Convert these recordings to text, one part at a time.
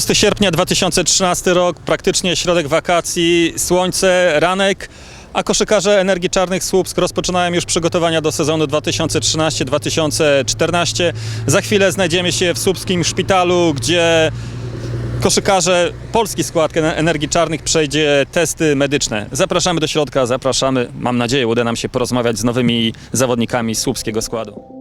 6 sierpnia 2013 rok, praktycznie środek wakacji, słońce, ranek, a koszykarze Energii Czarnych Słupsk rozpoczynają już przygotowania do sezonu 2013-2014. Za chwilę znajdziemy się w słupskim szpitalu, gdzie koszykarze, polski skład Energii Czarnych przejdzie testy medyczne. Zapraszamy do środka, zapraszamy. Mam nadzieję, uda nam się porozmawiać z nowymi zawodnikami słupskiego składu.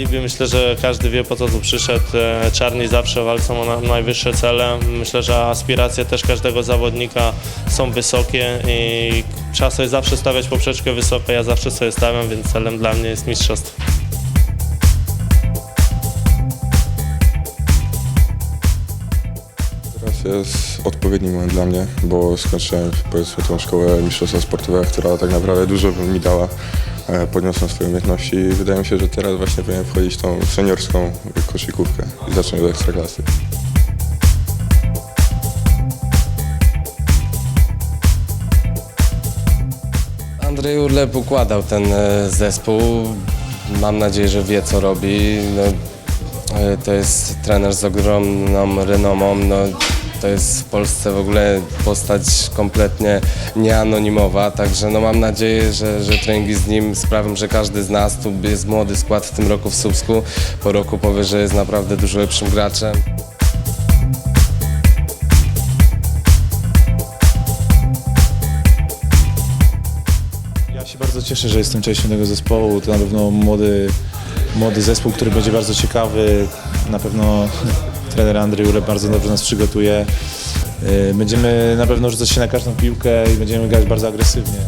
Alibi, myślę, że każdy wie po co tu przyszedł. E, Czarni zawsze walczą o na- najwyższe cele. Myślę, że aspiracje też każdego zawodnika są wysokie i trzeba sobie zawsze stawiać poprzeczkę wysoko. Ja zawsze sobie stawiam, więc celem dla mnie jest mistrzostwo. Jest odpowiedni moment dla mnie, bo skończyłem powiedzmy tą szkołę mistrzostwa sportowego, która tak naprawdę dużo mi dała. E, Podniosłem swoje umiejętności i wydaje mi się, że teraz właśnie powinien wchodzić w tą seniorską koszykówkę i zacząć od ekstraklasy. Andrzej Urlep układał ten e, zespół. Mam nadzieję, że wie co robi. No, e, to jest trener z ogromną renomą. No, to jest w Polsce w ogóle postać kompletnie nieanonimowa, także no mam nadzieję, że, że treningi z nim sprawią, że każdy z nas, tu jest młody skład w tym roku w Słupsku, po roku powie, że jest naprawdę dużo lepszym graczem. Ja się bardzo cieszę, że jestem częścią tego zespołu. To na pewno młody, młody zespół, który będzie bardzo ciekawy. Na pewno trener Andrzej Urep bardzo dobrze nas przygotuje. Yy, Będziemy na pewno rzucać się na każdą piłkę i będziemy grać bardzo agresywnie.